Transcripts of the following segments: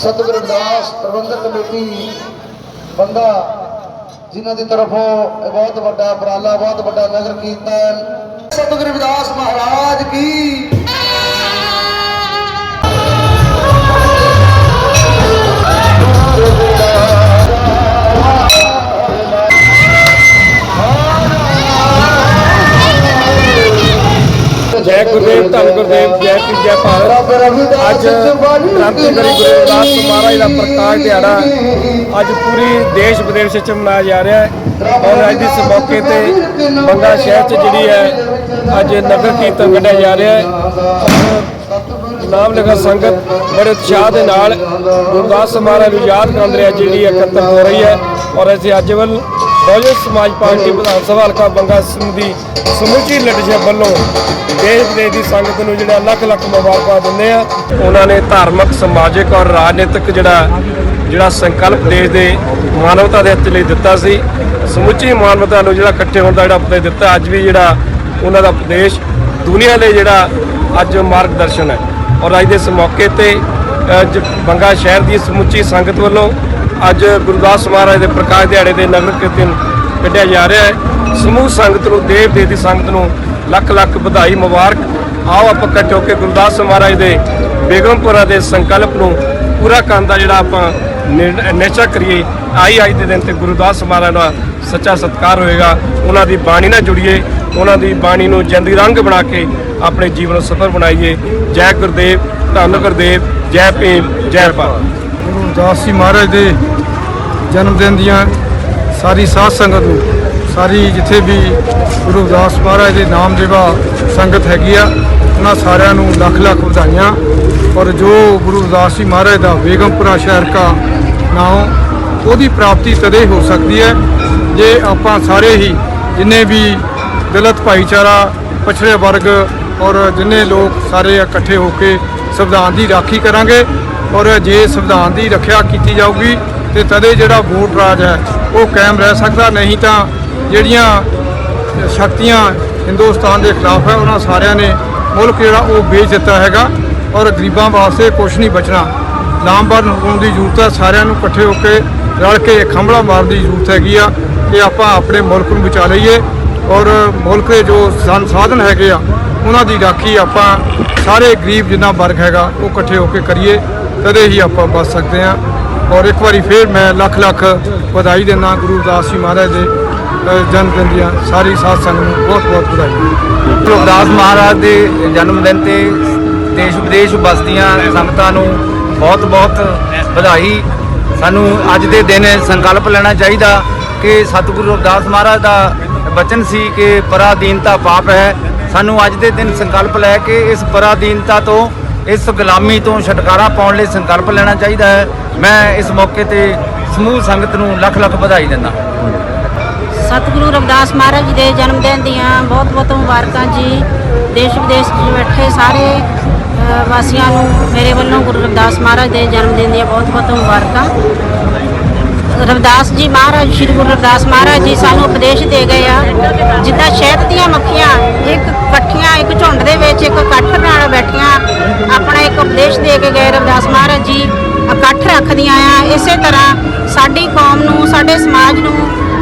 ਸਤਿਗੁਰੂ ਰਵਿਦਾਸ ਪ੍ਰਬੰਧਕ committee Banga ਜਿਨ੍ਹਾਂ ਦੀ ਤਰਫੋਂ ਇਹ ਬਹੁਤ ਵੱਡਾ ਉਪਰਾਲਾ ਬਹੁਤ ਵੱਡਾ ਨਗਰ ਕੀਰਤਨ। ਸਤਿਗੁਰੂ ਰਵਿਦਾਸ ਮਹਾਰਾਜ ਕੀ? ਜੈ ਗੁਰਦੇਵ ਧੰਨ ਗੁਰਦੇਵ ਜੈ ਪੀ ਜੈ ਭਾਰਤ। ਅੱਜ ਕ੍ਰਾਂਤੀਕਾਰੀ ਗੁਰੂ ਰਵਿਦਾਸ ਮਹਾਰਾਜ ਦਾ ਪ੍ਰਕਾਸ਼ ਦਿਹਾੜਾ ਅੱਜ ਪੂਰੀ ਦੇਸ਼ ਵਿਦੇਸ਼ ਵਿੱਚ ਮਨਾਇਆ ਜਾ ਰਿਹਾ ਹੈ ਔਰ ਅੱਜ ਇਸ ਮੌਕੇ ਤੇ ਬੰਗਾ ਸ਼ਹਿਰ 'ਚ ਜਿਹੜੀ ਹੈ, ਅੱਜ ਨਗਰ ਕੀਰਤਨ ਕੱਢਿਆ ਜਾ ਰਿਹਾ ਹੈ। ਔਰ ਨਾਮ ਲਗਾ ਸੰਗਤ, ਬੜੇ ਉਤਸ਼ਾਹ ਦੇ ਨਾਲ ਗੁਰਦਾਸ ਮਹਾਰਾਜ ਨੂੰ ਯਾਦ ਕਰਦੇ ਆ ਜਿਹੜੀ ਇਕੱਤਰ ਹੋ ਰਹੀ ਹੈ ਔਰ ਅਸੀਂ ਅੱਜ ਵੱਲ ਬਹੁਜਨ ਸਮਾਜ ਪਾਰਟੀ ਵਿਧਾਨ ਸਭਾ ਹਲਕਾ ਬੰਗਾ ਸਿੰਘ ਦੀ ਸਮੁੱਚੀ ਲੀਡਰਸ਼ਿਪ ਵੱਲੋਂ ਦੇਸ਼ ਵਿਦੇਸ਼ ਦੀ ਸੰਗਤ ਨੂੰ ਜਿਹੜਾ ਲੱਖ ਲੱਖ ਮੁਬਾਰਕਾਂ ਦਿੰਦੇ ਆ। ਉਹਨਾਂ ਨੇ ਧਾਰਮਿਕ ਸਮਾਜਿਕ ਔਰ ਰਾਜਨੀਤਿਕ ਜਿਹੜਾ ਜਿਹੜਾ ਸੰਕਲਪ ਦੇਸ਼ ਦੇ ਮਾਨਵਤਾ ਦੇ ਹਿੱਤ ਲਈ ਦਿੱਤਾ ਸੀ। ਸਮੁੱਚੀ ਮਾਨਵਤਾ ਨੂੰ ਜਿਹੜਾ ਇਕੱਠੇ ਹੋਣ ਦਾ ਜਿਹੜਾ ਉਪਦੇਸ਼ ਦਿੱਤਾ ਅੱਜ ਵੀ ਜਿਹੜਾ ਉਹਨਾਂ ਦਾ ਉਪਦੇਸ਼ ਦੁਨੀਆ ਲਈ ਜਿਹੜਾ ਅੱਜ ਮਾਰਗਦਰਸ਼ਨ ਹੈ। ਔਰ ਅੱਜ ਦੇ ਇਸ ਮੌਕੇ ਤੇ ਅੱਜ ਬੰਗਾ ਸ਼ਹਿਰ ਦੀ ਸਮੁੱਚੀ ਸੰਗਤ ਵੱਲੋਂ ਅੱਜ ਗੁਰਦਾਸ ਮਹਾਰਾਜ ਦੇ ਪ੍ਰਕਾਸ਼ ਦਿਹਾੜੇ ਦੇ ਨਗਰ ਕੀਰਤਨ ਕੱਢਿਆ ਜਾ ਰਿਹਾ ਹੈ। ਸਮੂਹ ਸੰਗਤ ਨੂੰ, ਦੇਵ ਦੇਵ ਦੀ ਸੰਗਤ ਨੂੰ ਲੱਖ ਲੱਖ ਵਧਾਈ ਮੁਬਾਰਕ। ਆਓ ਆਪਾਂ ਇਕੱਠੇ ਹੋ ਕੇ ਗੁਰਦਾਸ ਮਹਾਰਾਜ ਦੇ ਬੇਗਮਪੁਰਾ ਦੇ ਸੰਕਲਪ ਨੂੰ ਪੂਰਾ ਕਰਨ ਦਾ ਜਿਹੜਾ ਆਪਾਂ ਨਿਰ- ਨਿਸ਼ਚਾ ਕਰੀਏ। ਆਈ ਅੱਜ ਦੇ ਦਿਨ ਤੇ ਗੁਰਦਾਸ ਮਹਾਰਾਜ ਦਾ ਸੱਚਾ ਸਤਿਕਾਰ ਹੋਏਗਾ। ਉਹਨਾਂ ਦੀ ਬਾਣੀ ਨਾਲ ਜੁੜੀਏ। ਉਹਨਾਂ ਦੀ ਬਾਣੀ ਨੂੰ ਜਿੰਦੀ ਰੰਗ ਬਣਾ ਕੇ ਆਪਣੇ ਜੀਵਨ ਨੂੰ ਸਫਲ ਬਣਾਈਏ। ਜੈ ਗੁਰਦੇਵ, ਧੰਨ ਗੁਰਦੇਵ, ਜੈ ਭੀਮ, ਜੈ ਭਾਰਤ। ਗੁਰੂ ਜੀ ਮਹਾਰਾਜ ਦੇ ਜਨਮ ਦਿਨ ਦੀਆਂ ਸਾਰੀ ਸਾਧ ਸੰਗਤ ਨੂੰ, ਸਾਰੀ ਜਿੱਥੇ ਵੀ ਗੁਰੂ ਰਵਿਦਾਸ ਮਹਾਰਾਜ ਦੇ ਨਾਮ ਦੇਵਾ ਸੰਗਤ ਹੈਗੀ ਆ, ਉਹਨਾਂ ਸਾਰਿਆਂ ਨੂੰ ਲੱਖ ਲੱਖ ਵਧਾਈਆਂ। ਔਰ ਜੋ ਗੁਰੂ ਰਵਿਦਾਸ ਜੀ ਮਹਾਰਾਜ ਦਾ ਬੇਗਮਪੁਰਾ ਸ਼ਹਿਰ ਕਾ ਨਾਮ, ਉਹਦੀ ਪ੍ਰਾਪਤੀ ਤਦੇ ਹੋ ਸਕਦੀ ਹੈ ਜੇ ਆਪਾਂ ਸਾਰੇ ਹੀ ਜਿੰਨੇ ਵੀ ਦਲਤ ਭਾਈਚਾਰਾ, ਪਛੜੇ ਵਰਗ ਔਰ ਜਿੰਨੇ ਲੋਕ ਸਾਰੇ ਇਕੱਠੇ ਹੋ ਕੇ ਸੰਵਿਧਾਨ ਦੀ ਰਾਖੀ ਕਰਾਂਗੇ। ਔਰ ਜੇ ਸੰਵਿਧਾਨ ਦੀ ਰੱਖਿਆ ਕੀਤੀ ਜਾਊਗੀ ਤੇ ਤਦੇ ਜਿਹੜਾ ਵੋਟ ਰਾਜ ਹੈ, ਉਹ ਕਾਇਮ ਰਹਿ ਸਕਦਾ। ਨਹੀਂ ਤਾਂ ਜਿਹੜੀਆਂ ਸ਼ਕਤੀਆਂ ਹਿੰਦੁਸਤਾਨ ਦੇ ਖਿਲਾਫ ਹੈ, ਉਹਨਾਂ ਸਾਰਿਆਂ ਨੇ ਮੁਲਕ ਜਿਹੜਾ ਉਹ ਵੇਚ ਦਿੱਤਾ ਹੈਗਾ ਔਰ ਗਰੀਬਾਂ ਵਾਸਤੇ ਕੁਝ ਨਹੀਂ ਬਚਣਾ। ਲਾਮਬਰ ਹੋਣ ਦੀ ਜ਼ਰੂਰਤ ਹੈ, ਸਾਰਿਆਂ ਨੂੰ ਇਕੱਠੇ ਹੋ ਕੇ ਰਲ ਕੇ ਖੰਭਲਾ ਮਾਰਨ ਦੀ ਜ਼ਰੂਰਤ ਹੈਗੀ ਆ ਕਿ ਆਪਾਂ ਆਪਣੇ ਮੁਲਕ ਨੂੰ ਬਚਾ ਲਈਏ ਔਰ ਮੁਲਕ ਦੇ ਜੋ ਸੰਸਾਧਨ ਹੈਗੇ ਆ, ਉਹਨਾਂ ਦੀ ਰਾਖੀ ਆਪਾਂ ਸਾਰੇ ਗਰੀਬ ਜਿੰਨਾ ਵਰਗ ਹੈਗਾ, ਉਹ ਇਕੱਠੇ ਹੋ ਕੇ ਕਰੀਏ। ਕਦੇ ਹੀ ਆਪਾਂ ਬਚ ਸਕਦੇ ਹਾਂ। ਔਰ ਇੱਕ ਵਾਰੀ ਫੇਰ ਮੈਂ ਲੱਖ ਲੱਖ ਵਧਾਈ ਦਿੰਦਾ ਗੁਰੂ ਰਵਿਦਾਸ ਜੀ ਮਹਾਰਾਜ ਦੇ ਜਨਮ ਦਿਨ ਦੀਆਂ ਸਾਰੀ ਸਾਧ ਸੰਗਤ ਨੂੰ ਬਹੁਤ ਬਹੁਤ ਵਧਾਈ। ਗੁਰੂ ਰਵਿਦਾਸ ਮਹਾਰਾਜ ਦੇ ਜਨਮ ਦਿਨ ਤੇ ਦੇਸ਼ ਵਿਦੇਸ਼ ਵਸਦੀਆਂ ਸੰਗਤਾਂ ਨੂੰ ਬਹੁਤ ਬਹੁਤ ਵਧਾਈ। ਸਾਨੂੰ ਅੱਜ ਦੇ ਦਿਨ ਸੰਕਲਪ ਲੈਣਾ ਚਾਹੀਦਾ ਕਿ ਸਤਿਗੁਰੂ ਰਵਿਦਾਸ ਮਹਾਰਾਜ ਦਾ ਬਚਨ ਸੀ ਕਿ ਪਰਾਧੀਨਤਾ ਪਾਪ ਹੈ। ਸਾਨੂੰ ਅੱਜ ਦੇ ਦਿਨ ਸੰਕਲਪ ਲੈ ਕੇ ਇਸ ਪਰਾਧੀਨਤਾ ਤੋਂ ਇਸ ਗੁਲਾਮੀ ਤੋਂ ਛੁਟਕਾਰਾ ਪਾਉਣ ਲਈ ਸੰਕਲਪ ਲੈਣਾ ਚਾਹੀਦਾ ਹੈ। ਮੈਂ ਇਸ ਮੌਕੇ ਤੇ ਸਮੂਹ ਸੰਗਤ ਨੂੰ ਲੱਖ ਲੱਖ ਵਧਾਈ ਦਿੰਦਾ ਸਤਿਗੁਰੂ ਰਵਿਦਾਸ ਮਹਾਰਾਜ ਜੀ ਦੇ ਜਨਮ ਦਿਨ ਦੀਆਂ ਬਹੁਤ ਬਹੁਤ ਮੁਬਾਰਕਾਂ ਜੀ। ਦੇਸ਼ ਵਿਦੇਸ਼ 'ਚ ਬੈਠੇ ਸਾਰੇ ਵਾਸੀਆਂ ਨੂੰ ਮੇਰੇ ਵੱਲੋਂ ਗੁਰੂ ਰਵਿਦਾਸ ਮਹਾਰਾਜ ਦੇ ਜਨਮ ਦਿਨ ਦੀਆਂ ਬਹੁਤ ਬਹੁਤ ਮੁਬਾਰਕਾਂ। ਰਵਿਦਾਸ ਜੀ ਮਹਾਰਾਜ, ਸ਼੍ਰੀ ਗੁਰੂ ਰਵਿਦਾਸ ਮਹਾਰਾਜ ਜੀ ਸਾਨੂੰ ਉਪਦੇਸ਼ ਦੇ ਗਏ ਆ। ਜਿੱਦਾਂ ਸ਼ਹਿਦ ਦੀਆਂ ਮੱਖੀਆਂ, ਇੱਕ ਇਕੱਠੀਆਂ ਇੱਕ ਝੁੰਡ ਦੇ ਵਿੱਚ ਇੱਕ ਇਕੱਠ ਨਾਲ ਬੈਠੀਆਂ, ਆਪਣਾ ਇੱਕ ਉਪਦੇਸ਼ ਦੇ ਕੇ ਗਏ ਰਵਿਦਾਸ ਮਹਾਰਾਜ ਜੀ। ਇਕੱਠ ਰੱਖਦੀਆਂ ਆ। ਇਸੇ ਤਰ੍ਹਾਂ ਸਾਡੀ ਕੌਮ ਨੂੰ, ਸਾਡੇ ਸਮਾਜ ਨੂੰ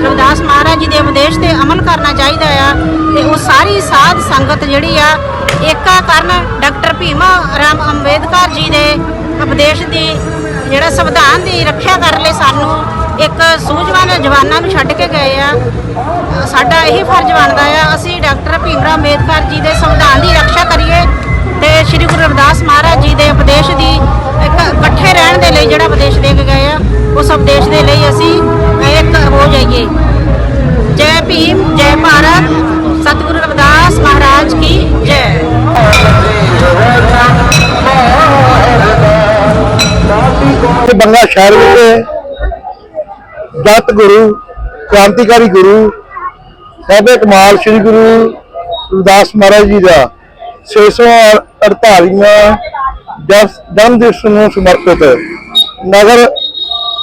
ਰਵਿਦਾਸ ਮਹਾਰਾਜ ਜੀ ਦੇ ਉਪਦੇਸ਼ ਤੇ ਅਮਲ ਕਰਨਾ ਚਾਹੀਦਾ ਆ। ਤੇ ਉਹ ਸਾਰੀ ਸਾਧ ਸੰਗਤ ਜਿਹੜੀ ਆ ਏਕਾ ਕਰਨ ਡਾਕਟਰ ਭੀਮ ਰਾਮ ਅੰਬੇਦਕਰ ਜੀ ਦੇ ਉਪਦੇਸ਼ ਦੀ ਜਿਹੜਾ ਸੰਵਿਧਾਨ ਦੀ ਰੱਖਿਆ ਕਰਨ ਲਈ ਸਾਨੂੰ ਇੱਕ ਸੂਝਵਾਨ ਜਵਾਨਾਂ ਨੂੰ ਛੱਡ ਕੇ ਗਏ ਆ। ਸਾਡਾ ਇਹੀ ਫਰਜ਼ ਬਣਦਾ ਆ, ਅਸੀਂ ਡਾਕਟਰ ਭੀਮਰਾ ਅੰਬੇਦਕਰ ਜੀ ਦੇ ਸੰਵਿਧਾਨ ਦੀ ਰੱਖਿਆ ਕਰੀਏ ਤੇ ਸ੍ਰੀ ਗੁਰੂ ਰਵਿਦਾਸ ਮਹਾਰਾਜ ਜੀ ਦੇ ਉਪਦੇਸ਼ ਦੀ ਇੱਕ ਇਕੱਠੇ ਰਹਿਣ ਦੇ ਲਈ ਜਿਹੜਾ ਉਪਦੇਸ਼ ਦੇ ਕੇ ਗਏ ਆ, ਉਸ ਉਪਦੇਸ਼ ਦੇ ਲਈ ਅਸੀਂ ਇੱਕ ਹੋ ਜਾਈਏ। ਜੈ ਭੀਮ, ਜੈ ਭਾਰਤ, ਸਤਿਗੁਰੂ ਰਵਿਦਾਸ ਮਹਾਰਾਜ ਕੀ ਜੈ। ਬੰਗਾ ਸ਼ਹਿਰ ਵਿੱਚ ਜਤ ਗੁਰੂ, ਕ੍ਰਾਂਤੀਕਾਰੀ ਗੁਰੂ ਸਾਹਿਬੇ ਕਮਾਲ ਸ੍ਰੀ ਗੁਰੂ ਰਵਿਦਾਸ ਮਹਾਰਾਜ ਜੀ ਦਾ 648ਵਾਂ ਜਸ- ਜਨਮ ਦਿਵਸ ਨੂੰ ਸਮਰਪਿਤ ਨਗਰ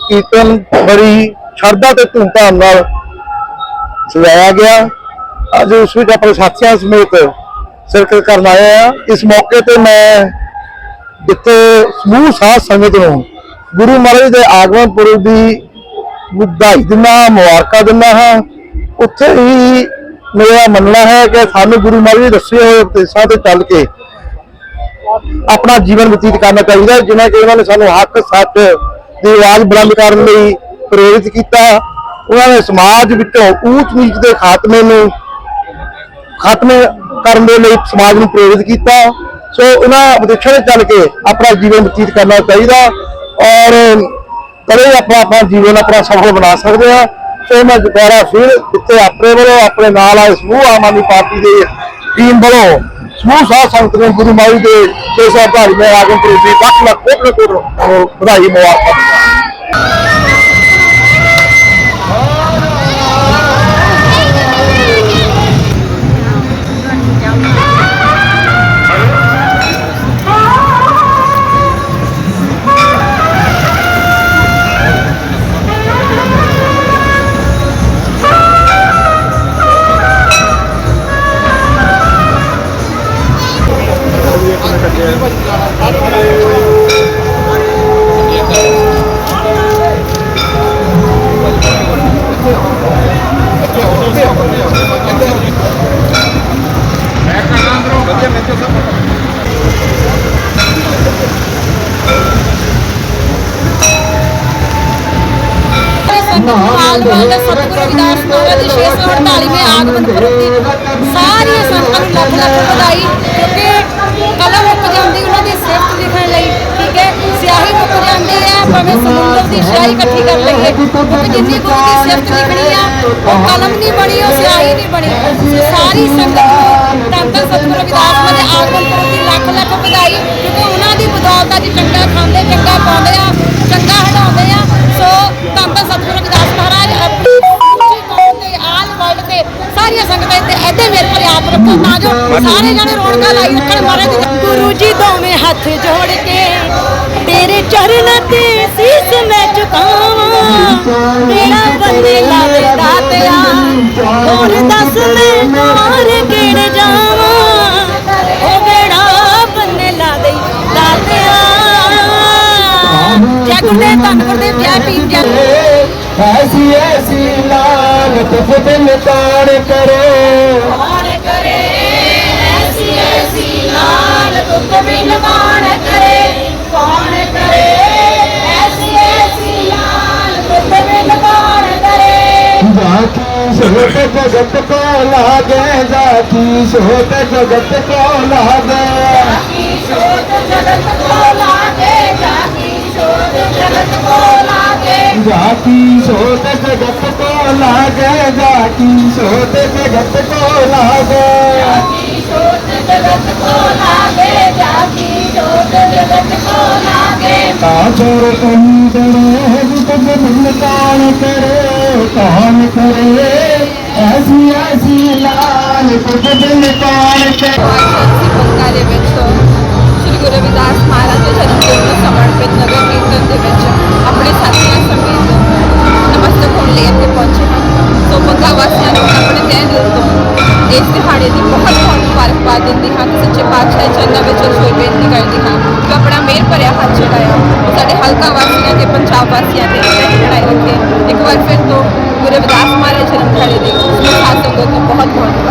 ਕੀਰਤਨ ਬੜੀ ਸ਼ਰਧਾ ਤੇ ਧੂਮਧਾਮ ਨਾਲ ਸਜਾਇਆ ਗਿਆ। ਅੱਜ ਉਸ ਵਿੱਚ ਆਪਣੇ ਸਾਥੀਆਂ ਸਮੇਤ ਸ਼ਿਰਕਤ ਕਰਨ ਆਇਆ ਇਸ ਮੌਕੇ ਤੇ ਮੈਂ ਜਿੱਥੇ ਸਮੂਹ ਸਾਧ ਸੰਗਤ ਨੂੰ ਗੁਰੂ ਮਹਾਰਾਜ ਦੇ ਆਗਮਨ ਪੁਰਬ ਦੀ ਵਧਾਈ ਦਿੰਦਾ ਹਾਂ ਮੁਬਾਰਕਾਂ ਦਿੰਦਾ ਹਾਂ। ਉੱਥੇ ਹੀ ਮੇਰਾ ਮੰਨਣਾ ਹੈ ਕਿ ਸਾਨੂੰ ਗੁਰੂ ਮਹਾਰਾਜ ਦੇ ਦੱਸੇ ਹੋਏ ਉਪਦੇਸ਼ਾਂ ਤੇ ਚੱਲ ਕੇ ਆਪਣਾ ਜੀਵਨ ਬਤੀਤ ਕਰਨਾ ਚਾਹੀਦਾ ਹੈ। ਜਿਵੇਂ ਕਿ ਉਹਨਾਂ ਨੇ ਸਾਨੂੰ ਹੱਕ, ਸੱਚ ਦੀ ਆਵਾਜ਼ ਬੁਲੰਦ ਕਰਨ ਲਈ ਪ੍ਰੇਰਿਤ ਕੀਤਾ। ਉਹਨਾਂ ਨੇ ਸਮਾਜ ਵਿੱਚੋਂ ਊਚ ਨੀਚ ਦੇ ਖਾਤਮੇ ਨੂੰ ਖਾਤਮੇ ਕਰਨ ਦੇ ਲਈ ਸਮਾਜ ਨੂੰ ਪ੍ਰੇਰਿਤ ਕੀਤਾ। ਸੋ ਉਹਨਾਂ ਉਪਦੇਸ਼ਾਂ ਤੇ ਚੱਲ ਕੇ ਆਪਣਾ ਜੀਵਨ ਬਤੀਤ ਕਰਨਾ ਚਾਹੀਦਾ। ਔਰ ਤਦੇ ਆਪਾਂ ਆਪਣਾ ਜੀਵਨ ਆਪਣਾ ਸਫਲ ਬਣਾ ਸਕਦੇ ਹਾਂ। ਸੋ ਮੈਂ ਦੁਬਾਰਾ ਫਿਰ ਇੱਥੇ ਆਪਣੇ ਵੱਲੋਂ, ਆਪਣੇ ਨਾਲ ਆਏ ਸਮੂਹ ਆਮ ਆਦਮੀ ਪਾਰਟੀ ਦੇ ਟੀਮ ਵੱਲੋਂ, ਸਮੂਹ ਸਾਧ ਸੰਗਤ ਨੇ ਗੁਰੂ ਮਾਈ ਦੇ ਦੇਸ਼ ਆਭਾਰੀ ਮੈਂ ਆਗਮ ਪ੍ਰਤੀ ਲੱਖ ਲੱਖ ਕੋਟ ਕੋਟ ਵਧਾਈ ਮੁਬਾਰਕਾਂ ਆਲਵਾਲ ਦਾ ਸਤਿਗੁਰੂ ਰਵਿਦਾਸ ਮਹਾਰਾਜ ਦੀ 648ਵੇਂ ਆਗਮਨ ਪੁਰਬ ਦੀ ਸਾਰੀਆਂ ਸੰਗਤਾਂ ਨੂੰ ਲੱਖ ਲੱਖ ਵਧਾਈ ਸਮੁੰਦਰ ਦੀ ਸਿਆਹੀ ਇਕੱਠੀ ਕਰ ਲਈਏ। ਕਿਉਂਕਿ ਜਿੰਨੀ ਗੁਰੂ ਦੀ ਸਿਫਤ ਲਿਖਣੀ ਆ ਉਹ ਕਲਮ ਨਹੀਂ ਬਣੀ ਉਹ ਸਿਆਹੀ ਨਹੀਂ ਬਣੀ। ਸਾਰੀ ਸੰਗਤ ਨੂੰ ਧੰਨ ਧੰਨ ਸਤਿਗੁਰੂ ਰਵਿਦਾਸ ਮਹਾਰਾਜ ਦੇ ਆਗਮਨ ਪੁਰਬ ਦੀ ਲੱਖ ਲੱਖ ਵਧਾਈ ਕਿਉਂਕਿ ਉਹਨਾਂ ਦੀ ਬਦੌਲਤ ਅੱਜ ਚੰਗਾ ਖਾਂਦੇ ਚੰਗਾ ਪਾਉਂਦੇ ਆ ਚੰਗਾ ਹਟਾਉਂਦੇ ਆ। ਸੋ ਧੰਨ ਧੰਨ ਸਤਿਗੁਰੂ ਰੱਖੋ ਤਾਂ ਜੋ ਸਾਰੇ ਜਣੇ ਰੌਣਕਾਂ ਲਾਈ ਰੱਖਣ ਮਹਾਰਾਜ ਗੁਰੂ ਜੀ ਦੋਵੇਂ ਹੱਥ ਜੋੜ ਕੇ ਤੇਰੇ ਚਰਨਾਂ ਤੇ ਸੀਸ ਮੈਂ ਝੁਕਾਵਾਂ। ਤੇਰਾ ਬੰਦੇ ਲਾਵੇ ਦਾਤਿਆ ਹੁਣ ਦੱਸ ਮੈਂ ਮਾਰ ਕਿੜ ਜਾਵਾਂ? ਉਹ ਬੇੜਾ ਬੰਨੇ ਲਾ ਦੇ ਦਾਤਿਆ ਜੈ ਗੁਰਦੇਵ ਧੰਨ ਗੁਰਦੇਵ ਜੈ ਭੀਮ ਜੈ ਐਸੀ ਐਸੀ ਲਾਲਤ ਫਤਨ ਤਾੜ ਕਰੇ। ਤੁਕ ਬਿਨਵਾਨ ਕਰੇ ਕੌਣ ਕਰੇ ਐਸੀ ਐਸੀ ਲਾਲ ਤੁਕ ਬਿਨਵਾਨ ਕਰੇ ਜਾਕੀ ਸੋਤ ਜਗਤ ਕੋ ਲਾਗੇ ਜਾਕੀ ਸੋਤ ਜਗਤ ਕੋ ਲਾਗੇ ਕੀ ਸੋਤ ਜਗਤ ਕੋ ਲਾਗੇ ਜਾਕੀ ਸੋਤ ਜਗਤ ਕੋ ਲਾਗੇ ਜਾਕੀ ਸੋਤ ਜਗਤ ਕੋ ਲਾਗੇ ਜਾਕੀ ਸੋਤ ਜਗਤ ਜਾਕੀ ਸੋਤ ਜਗਤ ਕੋ ਲਾਗੇ ਕਾਦਰ ਅੰਦਰੇ ਵਿਦ ਮਿਲ ਕਾਣ ਕਰੇ ਕਾਣ ਕਰੇ ਵਿੱਚ ਸ਼੍ਰੀ ਗੁਰੂ ਰਵਿਦਾਸ ਮਹਾਰਾਜ ਦੇ ਜਨਮ ਦਿਨ ਨੂੰ ਸਮਰਪਿਤ ਨਗਰ ਕੀਰਤਨ ਦੇ ਵਿੱਚ ਆਪਣੇ ਸਾਥੀਆਂ ਸਮੇਤ ਰੱਖੇ ਇੱਕ ਵਾਰ ਫਿਰ